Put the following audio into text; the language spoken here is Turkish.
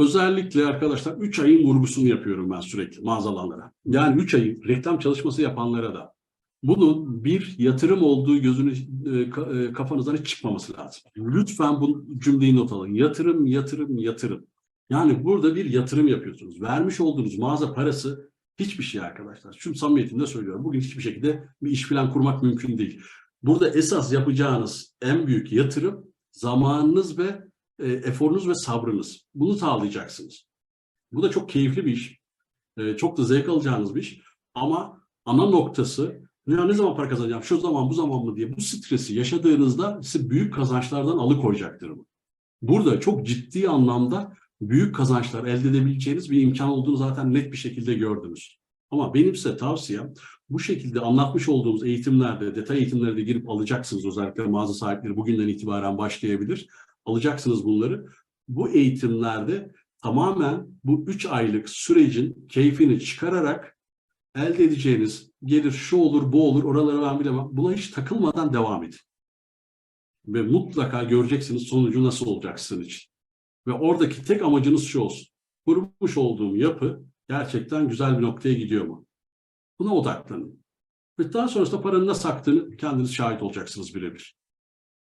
Özellikle arkadaşlar 3 ayın vurgusunu yapıyorum ben sürekli mağazalarlara. Yani 3 ayın reklam çalışması yapanlara da bunun bir yatırım olduğu gözünü e, e, kafanızdan hiç çıkmaması lazım. Lütfen bu cümleyi not alın. Yatırım, yatırım, yatırım. Yani burada bir yatırım yapıyorsunuz. Vermiş olduğunuz mağaza parası hiçbir şey arkadaşlar. Şu samimiyetimle söylüyorum. Bugün hiçbir şekilde bir iş falan kurmak mümkün değil. Burada esas yapacağınız en büyük yatırım zamanınız ve e, eforunuz ve sabrınız. Bunu sağlayacaksınız. Bu da çok keyifli bir iş. E, çok da zevk alacağınız bir iş. Ama ana noktası ya ne zaman para kazanacağım, şu zaman bu zaman mı diye bu stresi yaşadığınızda sizi büyük kazançlardan alıkoyacaktır bu. Burada çok ciddi anlamda büyük kazançlar elde edebileceğiniz bir imkan olduğunu zaten net bir şekilde gördünüz. Ama benim size tavsiyem bu şekilde anlatmış olduğumuz eğitimlerde, detay eğitimlere de girip alacaksınız. Özellikle mağaza sahipleri bugünden itibaren başlayabilir. Alacaksınız bunları. Bu eğitimlerde tamamen bu üç aylık sürecin keyfini çıkararak elde edeceğiniz gelir şu olur bu olur oraları ben bilemem. Buna hiç takılmadan devam edin. Ve mutlaka göreceksiniz sonucu nasıl olacak sizin için. Ve oradaki tek amacınız şu olsun. Kurmuş olduğum yapı gerçekten güzel bir noktaya gidiyor mu? Buna odaklanın. Ve daha sonrasında paranın nasıl aktığını kendiniz şahit olacaksınız birebir.